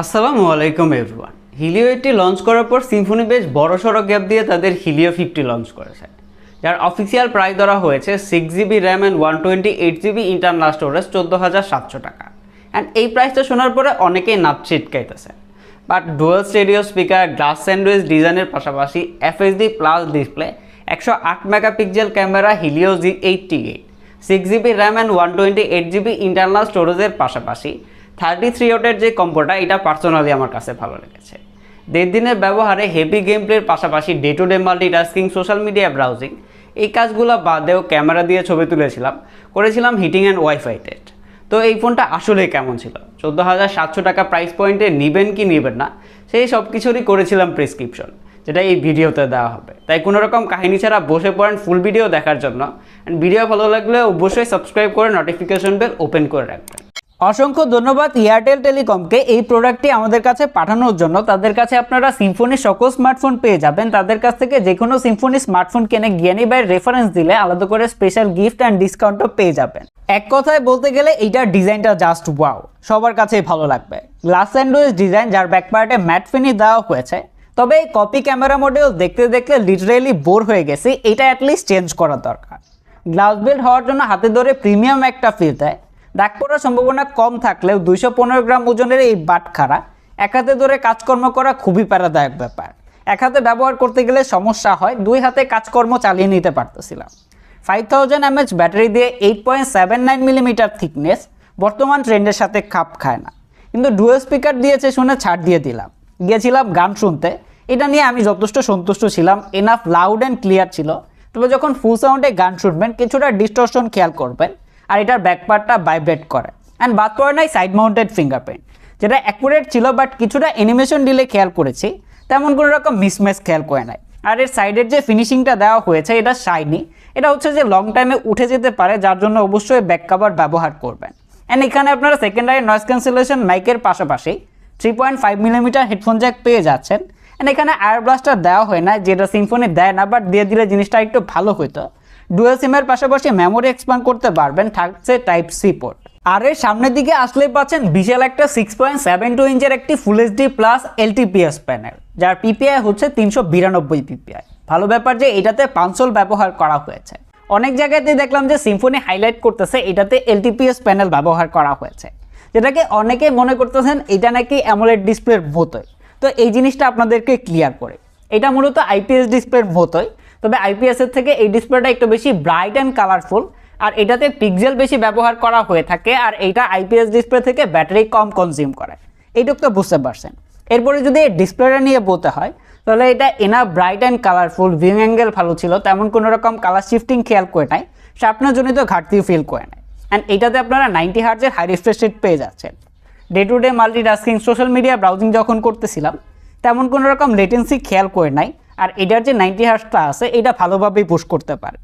আসসালামু আলাইকুম everyone Helio eighty launch করার পর সিম্ফনি বেশ বড় সড়ো গ্যাপ দিয়ে তাদের হিলিও ফিফটি লঞ্চ করেছে। যার অফিসিয়াল প্রাইস ধরা হয়েছে six GB RAM and one twenty eight GB internal storage চোদ্দ হাজার সাতশো টাকা। অ্যান্ড এই প্রাইসটা শোনার পরে অনেকেই নাপ ছিটকাইতেছে। But dual stereo speaker glass sandwich ডিজাইনের পাশাপাশি এফএসডি প্লাস ডিসপ্লে একশো আট megapixel camera Helio G eighty eight six GB RAM and one twenty eight GB internal স্টোরেজের পাশাপাশি থার্টি থ্রি ওটের যে কম্পোটা এটা পার্সোনালি আমার কাছে ভালো লেগেছে। দেড় দিনের ব্যবহারে হেভি গেম প্লের পাশাপাশি day to day multitasking social media browsing এই কাজগুলো বাদেও ক্যামেরা দিয়ে ছবি তুলেছিলাম, করেছিলাম হিটিং অ্যান্ড ওয়াইফাই টেস্ট তো এই ফোনটা আসলে কেমন ছিল? চোদ্দ হাজার সাতশো টাকা প্রাইস পয়েন্টে নেবেন কি নেবেন না, সেই সব কিছুরই করেছিলাম প্রেসক্রিপশন যেটা এই ভিডিওতে দেওয়া হবে। তাই কোনো রকম কাহিনী ছাড়া বসে পড়েন ফুল ভিডিও দেখার জন্য। ভিডিও ভালো লাগলে অবশ্যই সাবস্ক্রাইব করে নোটিফিকেশন বেল ওপেন করে রাখবেন। অসংখ্য ধন্যবাদ এয়ারটেল টেলিকমকে এই প্রোডাক্টটি আমাদের কাছে পাঠানোর জন্য। তাদের কাছে আপনারা সিম্ফনির সকল স্মার্টফোন পেয়ে যাবেন। তাদের কাছ থেকে যে কোনো সিম্ফনি স্মার্টফোন কেনে জ্ঞানী বাই রেফারেন্স দিলে আলাদা করে স্পেশাল গিফট অ্যান্ড ডিসকাউন্টও পেয়ে যাবেন। এক কথায় বলতে গেলে এইটার ডিজাইনটা জাস্ট ওয়াও সবার কাছেই ভালো লাগবে। গ্লাস স্যান্ডউইচ ডিজাইন যার ব্যাক পার্টে ম্যাট ফিনি দেওয়া হয়েছে। তবে এই কপি ক্যামেরা মডেল দেখতে দেখতে লিটারেলি বোর হয়ে গেছি। এটা অ্যাটলিস্ট চেঞ্জ করা দরকার। গ্লাস বিল্ড হওয়ার জন্য হাতে ধরে প্রিমিয়াম একটা ফিল দেয়। দাগ পড়ার সম্ভাবনা কম থাকলেও দুইশো পনেরো গ্রাম ওজনের এই বাটখারা এক হাতে ধরে কাজকর্ম করা খুবই প্যারাদায়ক ব্যাপার। এক হাতে ব্যবহার করতে গেলে সমস্যা হয়, দুই হাতে কাজকর্ম চালিয়ে নিতে পারতেছিলাম। ফাইভ থাউজেন্ড এমএচ ব্যাটারি দিয়ে eight point seven nine millimetre thickness বর্তমান ট্রেন্ডের সাথে খাপ খায় না। কিন্তু ডুয়েল স্পিকার দিয়েছে শুনে ছাড় দিয়ে দিলাম। গিয়েছিলাম গান শুনতে। এটা নিয়ে আমি যথেষ্ট সন্তুষ্ট ছিলাম এনাফ লাউড অ্যান্ড ক্লিয়ার ছিল। তবে যখন ফুল সাউন্ডে গান শুনবেন, কিছুটা ডিস্টর্শন খেয়াল করবেন। আর এটার ব্যাকপার্টটা ভাইব্রেট করে। অ্যান্ড বাদ পড়ে নাই সাইড মাউন্টেড ফিঙ্গারপ্রিন্ট যেটা অ্যাকুরেট ছিল বাট কিছুটা অ্যানিমেশন ডিলে খেয়াল করেছি। তেমন কোনো রকম মিসম্যাচ খেয়াল করে নাই। আর এর সাইডের যে ফিনিশিংটা দেওয়া হয়েছে, এটা শাইনি এটা হচ্ছে যে লং টাইমে উঠে যেতে পারে, যার জন্য অবশ্যই ব্যাক কাভার ব্যবহার করবেন। অ্যান্ড এখানে আপনারা সেকেন্ডারি নয়েজ ক্যান্সেলেশন মাইকের পাশাপাশি three point five millimetre headphone jack পেয়ে যাচ্ছেন। অ্যান্ড এখানে আয়ার ব্লাস্টার দেওয়া হয় না যেটা সিম্ফনি দেয় না বাট দিয়ে দিলে জিনিসটা একটু ভালো হতো ডুয়েল সিমের পাশাপাশি মেমোরি এক্সপান্ড করতে পারবেন, থাকছে টাইপ সি পোর্ট আর এর সামনের দিকে আসলেই পাচ্ছেন বিশাল একটা সিক্স পয়েন্ট সেভেন টু ইঞ্চের একটি full HD plus LTPS panel যার পিপিআই হচ্ছে তিনশো বিরানব্বই পিপিআই ভালো ব্যাপার যে এটাতে পাঁচশোল ব্যবহার করা হয়েছে। অনেক জায়গাতেই দেখলাম যে সিম্ফনি হাইলাইট করতেছে, এটাতে এলটিপিএস প্যানেল ব্যবহার করা হয়েছে। যেটাকে অনেকে মনে করতেছেন, এটা নাকি অ্যামোলেড ডিসপ্লের মতোই তো এই জিনিসটা আপনাদেরকে ক্লিয়ার করে। এটা মূলত আইপিএস ডিসপ্লের মতোই তবে আইপিএসের থেকে এই ডিসপ্লেটা একটু বেশি ব্রাইট অ্যান্ড কালারফুল আর এটাতে পিক্সেল বেশি ব্যবহার করা হয়ে থাকে, আর এইটা আইপিএস ডিসপ্লে থেকে ব্যাটারি কম কনজিউম করে। এইটুকু তো বুঝতে পারছেন। এরপরে যদি এই ডিসপ্লেটা নিয়ে বলতে হয়, তাহলে এটা এনা bright and colourful view angle ভালো ছিল, তেমন কোনো রকম কালার শিফটিং খেয়াল করে নাই, স্বপ্নজনিত ঘাটতিও ফিল করে নাই। অ্যান্ড এটাতে আপনারা নাইনটি হার্জের হাই রিফ্রেশ রেট পেয়ে যাচ্ছেন। Day to day multi multitasking social media browsing যখন করতেছিলাম, তেমন কোনো রকম লেটেন্সি খেয়াল করে নাই আর এটার যে নাইনটি হার্সটা আছে, এটা ভালোভাবেই পুশ করতে পারে।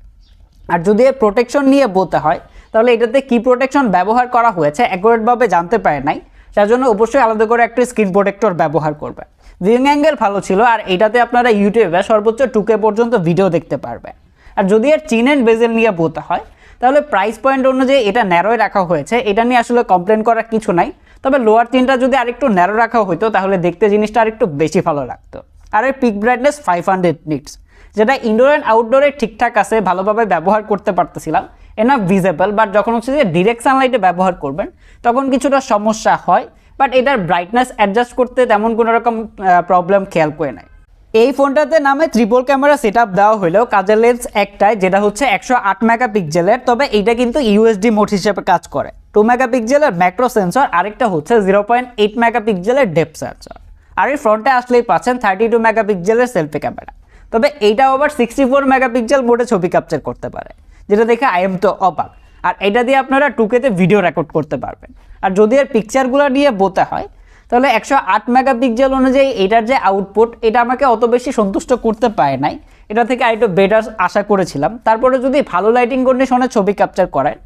আর যদি প্রোটেকশন নিয়ে বলতে হয়, তাহলে এটাতে কি প্রোটেকশন ব্যবহার করা হয়েছে অ্যাকুরেটভাবে জানতে পারে নাই। যার জন্য অবশ্যই আলাদা করে একটা স্ক্রিন প্রোটেক্টর ব্যবহার করবে। ভিউইং অ্যাঙ্গেল ভালো ছিল, আর এটাতে আপনারা ইউটিউবে সর্বোচ্চ টুকে পর্যন্ত ভিডিও দেখতে পারবেন আর যদি এর চিন অ্যান্ড বেজেল নিয়ে বলতে হয়, তাহলে প্রাইস পয়েন্ট অনুযায়ী এটা ন্যারোয় রাখা হয়েছে। এটা নিয়ে আসলে কমপ্লেন করার কিছু নাই। তবে লোয়ার চিনটা যদি আরেকটু ন্যারো রাখা হতো তাহলে দেখতে জিনিসটা আরেকটু বেশি ভালো লাগতো। আর peak brightness five hundred nits যেটা ইনডোর অ্যান্ড আউটডোরে ঠিকঠাক আছে, ভালোভাবে ব্যবহার করতে পারতেছিলাম এনাফ ভিজেবল বাট যখন হচ্ছে যে ডিরেক্ট সানলাইটে ব্যবহার করবেন, তখন কিছুটা সমস্যা হয় বাট এটার ব্রাইটনেস অ্যাডজাস্ট করতে তেমন কোনো রকম প্রবলেম খেয়াল করে নাই। এই ফোনটাতে নামে ত্রিপল ক্যামেরা সেট আপ দেওয়া হলেও কাজের লেন্স একটাই, যেটা হচ্ছে একশো আট মেগা পিক্সেলের তবে এইটা কিন্তু ইউএসডি মোড হিসেবে কাজ করে। টু মেগা পিক্সেলের ম্যাক্রো সেন্সর আরেকটা হচ্ছে জিরো পয়েন্ট এইট মেগা পিক্সেলের ডেপ সেন্সর আর এই ফ্রন্টে আসলেই পাচ্ছেন থার্টি টু মেগা পিক্সেলের সেলফি ক্যামেরা তবে এইটাও আবার সিক্সটি ফোর মেগা পিক্সেল মোডে ছবি ক্যাপচার করতে পারে, যেটা দেখে আই এম তো অবাক। আর এটা দিয়ে আপনারা টুকেতে ভিডিও রেকর্ড করতে পারবেন। আর যদি এর পিকচারগুলো নিয়ে বলতে হয়, তাহলে একশো আট মেগা পিক্সেল অনুযায়ী এটার যে আউটপুট এটা আমাকে অত বেশি সন্তুষ্ট করতে পারে নাই। এটা থেকে আরেকটু বেটার আশা করেছিলাম। তারপরে যদি ভালো লাইটিং কন্ডিশনে ছবি ক্যাপচার করেন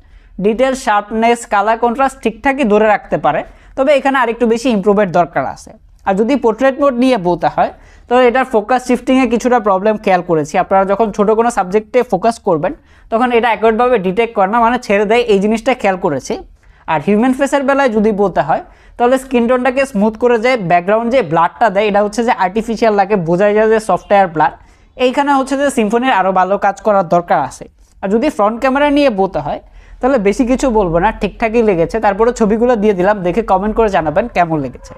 ডিটেল শার্পনেস কালার কন্ট্রাস্ট ঠিকঠাকই ধরে রাখতে পারে। তবে এখানে আরেকটু বেশি ইম্প্রুভের দরকার আছে। আর যদি পোর্ট্রেট মোড নিয়ে বলতে হয়, তাহলে এটার ফোকাস শিফটিংয়ে কিছুটা প্রবলেম খেয়াল করেছি। আপনারা যখন ছোটো কোনো সাবজেক্টে ফোকাস করবেন, তখন এটা অ্যাকুরেটভাবে ডিটেক্ট করে না মানে ছেড়ে দেয় এই জিনিসটা খেয়াল করেছি। আর হিউম্যান ফেসের বেলায় যদি বলতে হয়, তাহলে স্কিন টোনটাকে স্মুথ করে যায় ব্যাকগ্রাউন্ড যে ব্লাডটা দেয়, এটা হচ্ছে যে আর্টিফিশিয়াল লাগে, বোঝাই যায় যে সফটওয়্যার ব্লাড এইখানে হচ্ছে যে সিম্ফনির আরও ভালো কাজ করার দরকার আছে। আর যদি ফ্রন্ট ক্যামেরা নিয়ে বলতে হয়, তাহলে বেশি কিছু বলব না, ঠিকঠাকই লেগেছে। তারপরে ছবিগুলো দিয়ে দিলাম, দেখে কমেন্ট করে জানাবেন কেমন লেগেছে।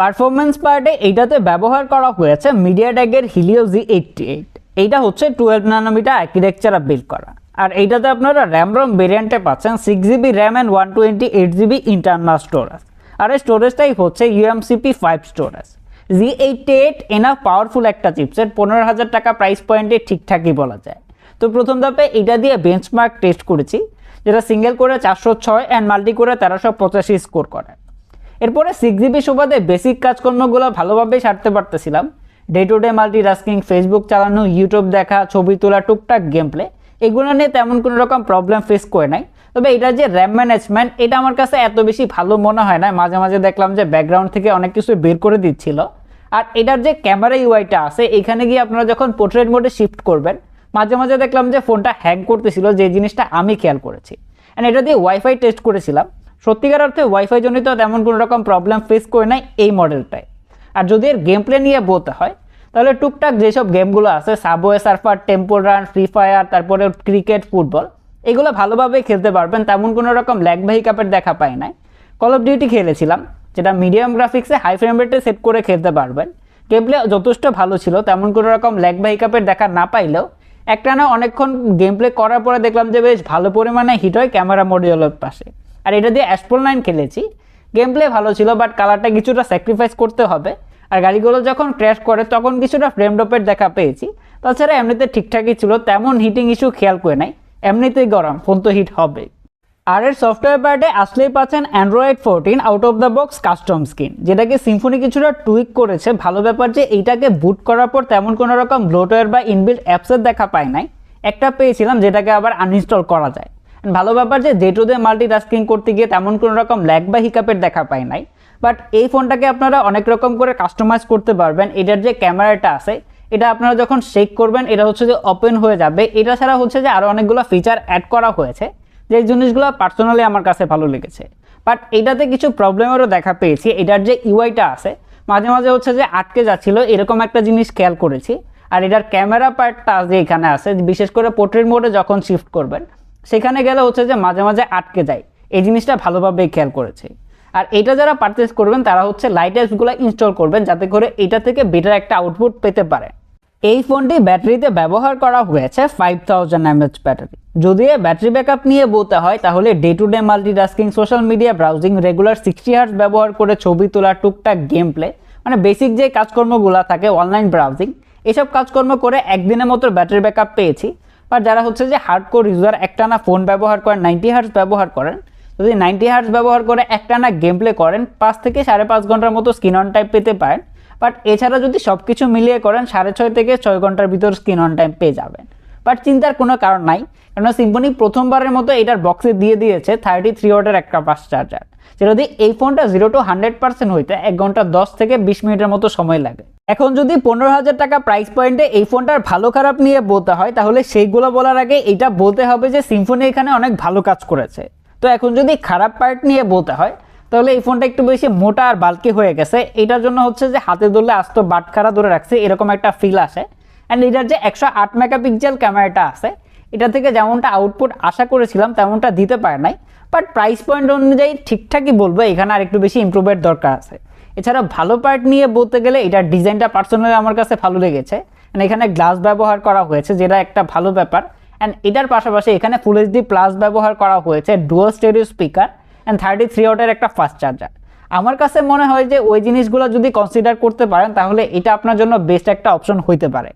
পারফরমেন্স পার্টে এইটাতে ব্যবহার করা হয়েছে মিডিয়াটেকের হিলিও জি এইটটি এইট এইটা হচ্ছে টুয়েলভ নানোমিটার আর্কিটেকচারে বিল্ড করা। আর এইটাতে আপনারা র্যাম রম ভেরিয়েন্টে পাচ্ছেন six GB RAM and one twenty eight GB internal storage আর এই স্টোরেজটাই হচ্ছে UMCP five storage G eighty eight enough powerful একটা চিপসেট পনেরো হাজার টাকা প্রাইস পয়েন্টে ঠিকঠাকই বলা যায়। তো প্রথম ধাপে এটা দিয়ে বেঞ্চমার্ক টেস্ট করেছি, যেটা সিঙ্গেল করে চারশো ছয় অ্যান্ড মাল্টি করে তেরোশো পঁচাশি স্কোর করে। এরপরে সিক্স জিবি সুবাদে বেসিক কাজকর্মগুলো ভালোভাবে সারতে পারতেছিলাম। Day to day multi tasking Facebook চালানো ইউটিউব দেখা, ছবি তোলা, টুকটাক গেম প্লে এগুলো নিয়ে তেমন কোনো রকম প্রবলেম ফেস করে নাই। তবে এটা যে র্যাম ম্যানেজমেন্ট এটা আমার কাছে এত বেশি ভালো মনে হয় না। মাঝে মাঝে দেখলাম যে ব্যাকগ্রাউন্ড থেকে অনেক কিছু বের করে দিচ্ছিল। আর এটার যে ক্যামেরা ইউআইটা আছে, এখানে গিয়ে আপনারা যখন পোর্ট্রেট মোডে শিফট করবেন, মাঝে মাঝে দেখলাম যে ফোনটা হ্যাং করতেছিল, যে জিনিসটা আমি খেয়াল করেছি। অ্যান্ড এটা দিয়ে ওয়াইফাই টেস্ট করেছিলাম। সত্যিকার অর্থে ওয়াইফাই জনিত তেমন কোনো রকম প্রবলেম ফেস করে নাই এই মডেলটায় আর যদি এর গেম প্লে নিয়ে বলতে হয়, তাহলে টুকটাক যেসব গেমগুলো আছে Subway Surfer Temple Run Free Fire তারপরে ক্রিকেট ফুটবল এগুলো ভালোভাবে খেলতে পারবেন, তেমন কোনো রকম ল্যাগ কাপের দেখা পাই নাই। কল অফ ডিউটি খেলেছিলাম, যেটা মিডিয়াম গ্রাফিক্সে হাই ফ্রেম রেটে সেট করে খেলতে পারবেন। গেম প্লে যথেষ্ট ভালো ছিল, তেমন কোনো রকম ল্যাগ কাপের দেখা না পাইলেও একটা না অনেকক্ষণ গেম প্লে করার পরে দেখলাম যে বেশ ভালো পরিমাণে হিট হয় ক্যামেরা মডিউলের পাশে। আর এটা দিয়ে অ্যাসপোল নাইন খেলেছি। গেম প্লে ভালো ছিল বাট কালারটা কিছুটা স্যাক্রিফাইস করতে হবে। আর গাড়িগুলো যখন ক্র্যাশ করে, তখন কিছুটা ফ্রেম ড্রপের দেখা পেয়েছি। তাছাড়া এমনিতে ঠিকঠাকই ছিল, তেমন হিটিং ইস্যু খেয়াল করে নাই। এমনিতেই গরম ফোন তো হিট হবে আর এর সফটওয়্যার পার্টে আসলেই পাচ্ছেন Android fourteen out of the box custom screen যেটাকে সিম্ফনি কিছুটা টুইক করেছে। ভালো ব্যাপার যে এইটাকে বুট করার পর তেমন কোনো রকম ব্লোটওয়্যার বা ইনবিল্ড অ্যাপসের দেখা পায় নাই। একটা পেয়েছিলাম, যেটাকে আবার আনইনস্টল করা যায়। ভালো ব্যাপার যে day to day multi tasking করতে গিয়ে তেমন কোনো রকম ল্যাগ বা হিকাপের দেখা পায় নাই। বাট এই ফোনটাকে আপনারা অনেক রকম করে কাস্টমাইজ করতে পারবেন। এটার যে ক্যামেরাটা আছে, এটা আপনারা যখন শেক করবেন, এটা হচ্ছে যে ওপেন হয়ে যাবে। এটা ছাড়া হচ্ছে যে আরও অনেকগুলো ফিচার অ্যাড করা হয়েছে, যে জিনিসগুলো পার্সোনালি আমার কাছে ভালো লেগেছে। বাট এটাতে কিছু প্রবলেমেরও দেখা পেয়েছি। এটার যে ইউআইটা আছে, মাঝে মাঝে হচ্ছে যে আটকে যাচ্ছিল, এরকম একটা জিনিস খেয়াল করেছি। আর এটার ক্যামেরা পার্টটা যে এখানে আছে, বিশেষ করে পোর্ট্রেট মোডে যখন শিফট করবেন সেখানে গেলে হচ্ছে যে মাঝে মাঝে আটকে যায়। এই জিনিসটা ভালোভাবেই খেয়াল করেছে। আর এটা যারা পারচেস করবেন, তারা হচ্ছে লাইট অ্যাপসগুলো ইনস্টল করবেন যাতে করে এটা থেকে বেটার একটা আউটপুট পেতে পারে। এই ফোনটি ব্যাটারিতে ব্যবহার করা হয়েছে ফাইভ থাউজেন্ড এমএচ ব্যাটারি। যদি ব্যাটারি ব্যাকআপ নিয়ে বলতে হয়, তাহলে day to day multitasking social media browsing regular sixty hours ব্যবহার করে ছবি তোলা, টুকটাক গেম প্লে মানে বেসিক যে কাজকর্মগুলো থাকে অনলাইন ব্রাউজিং এসব কাজকর্ম করে একদিনের মতো ব্যাটারি ব্যাকআপ পেয়েছি। বা যারা হচ্ছে যে হার্ড হার্ডকোর ইউজার একটানা ফোন ব্যবহার করেন নাইনটি হার্স ব্যবহার করেন, যদি নাইনটি হার্স ব্যবহার করে একটানা গেম প্লে করেন, পাঁচ থেকে সাড়ে পাঁচ ঘণ্টার মতো স্ক্রিন অন টাইম পেতে পারেন। বাট এছাড়া যদি সব কিছু মিলিয়ে করেন, সাড়ে ছয় থেকে ছয় ঘণ্টার ভিতর স্ক্রিন অন টাইম পেয়ে যাবেন। বাট চিন্তার কোনো কারণ নাই। কেননা সিম্পনি প্রথমবারের মতো এটার বক্সে দিয়ে দিয়েছে থার্টি থ্রি ওয়াটের একটা ফাস্ট চার্জার যেটা যদি এই ফোনটা জিরো টু হান্ড্রেড পার্সেন্ট হইতে এক ঘণ্টা দশ থেকে বিশ মিনিটের মতো সময় লাগে। এখন যদি পনেরো হাজার টাকা প্রাইস পয়েন্টে এই ফোনটার ভালো খারাপ নিয়ে বলতে হয়, তাহলে সেইগুলো বলার আগে এটা বলতে হবে যে সিম্ফনি এখানে অনেক ভালো কাজ করেছে। তো এখন যদি খারাপ পার্ট নিয়ে বলতে হয়, তাহলে এই ফোনটা একটু বেশি মোটা আর বালকি হয়ে গেছে। এটার জন্য হচ্ছে যে হাতে ধরলে আস্ত বাটখারা ধরে রাখছে, এরকম একটা ফিল আসে। অ্যান্ড এটার যে একশো আট মেগাপিক্সেল ক্যামেরাটা আছে, এটা থেকে যেমনটা আউটপুট আশা করেছিলাম, তেমনটা দিতে পারে নাই। বাট প্রাইস পয়েন্ট অনুযায়ী ঠিকঠাকই বলব, এখানে আর একটু বেশি ইমপ্রুভের দরকার আছে। এছাড়া ভালো পার্ট নিয়ে বলতে গেলে, এটার ডিজাইনটা পার্সোনালি আমার কাছে ভালো লেগেছে। অ্যান্ড এখানে গ্লাস ব্যবহার করা হয়েছে, যেটা একটা ভালো ব্যাপার। অ্যান্ড এটার পাশাপাশি এখানে ফুল এইচডি প্লাস ব্যবহার করা হয়েছে dual stereo speaker and thirty three ওয়াটের একটা ফাস্ট চার্জার আমার কাছে মনে হয় যে ওই জিনিসগুলো যদি কনসিডার করতে পারেন, তাহলে এটা আপনার জন্য বেস্ট একটা অপশন হইতে পারে।